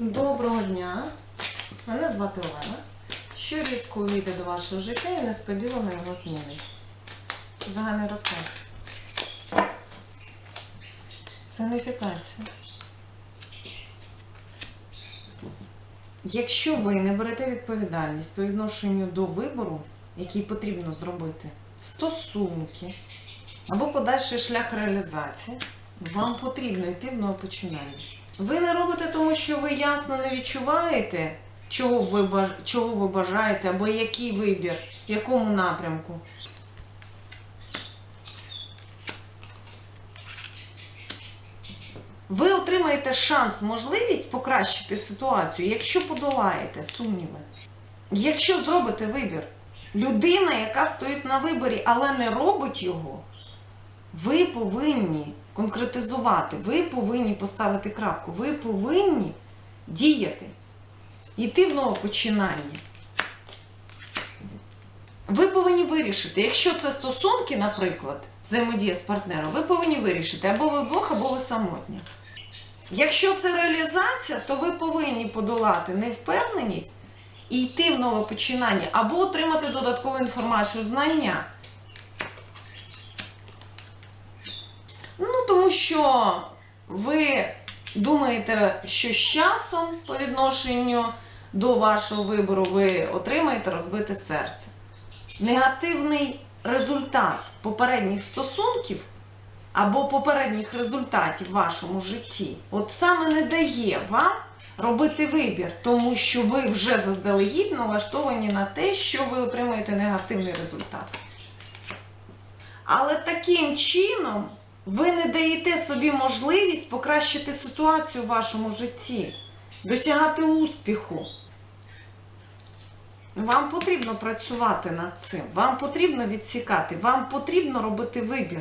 Доброго дня. Мене звати Олена. Що різко увійде до вашого життя і несподівано його змінить. Загальний розклад. Санифікація. Якщо ви не берете відповідальність по відношенню до вибору, який потрібно зробити, стосунки або подальший шлях реалізації, вам потрібно йти в нове починання. Ви не робите тому, що ви ясно не відчуваєте, чого ви, баж- чого ви бажаєте, або який вибір, в якому напрямку. Ви отримаєте шанс, можливість покращити ситуацію, якщо подолаєте сумніви. Якщо зробите вибір, людина, яка стоїть на виборі, але не робить його, ви повинні конкретизувати, ви повинні поставити крапку, ви повинні діяти, йти в нове починання. Ви повинні вирішити, якщо це стосунки, наприклад, взаємодія з партнером, ви повинні вирішити, або ви Бог, або ви самотні. Якщо це реалізація, то ви повинні подолати невпевненість і йти в нове починання, або отримати додаткову інформацію, знання. Тому що ви думаєте, що з часом по відношенню до вашого вибору ви отримаєте розбите серце. Негативний результат попередніх стосунків або попередніх результатів в вашому житті, от саме не дає вам робити вибір, тому що ви вже заздалегідь налаштовані на те, що ви отримаєте негативний результат. Але таким чином ви не даєте собі можливість покращити ситуацію в вашому житті, досягати успіху. Вам потрібно працювати над цим, вам потрібно відсікати, вам потрібно робити вибір,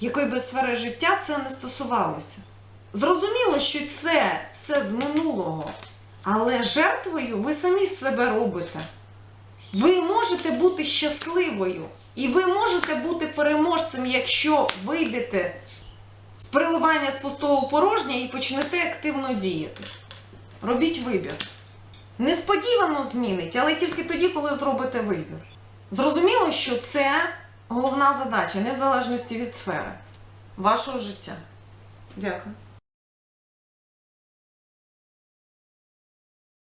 якої би сфери життя це не стосувалося. Зрозуміло, що це все з минулого, але жертвою ви самі себе робите. Ви можете бути щасливою, і ви можете бути переможцем, якщо вийдете з переливання з пустого в порожнє і почнете активно діяти. Робіть вибір. Несподівано змінить, але тільки тоді, коли зробите вибір. Зрозуміло, що це головна задача, не в залежності від сфери вашого життя. Дякую.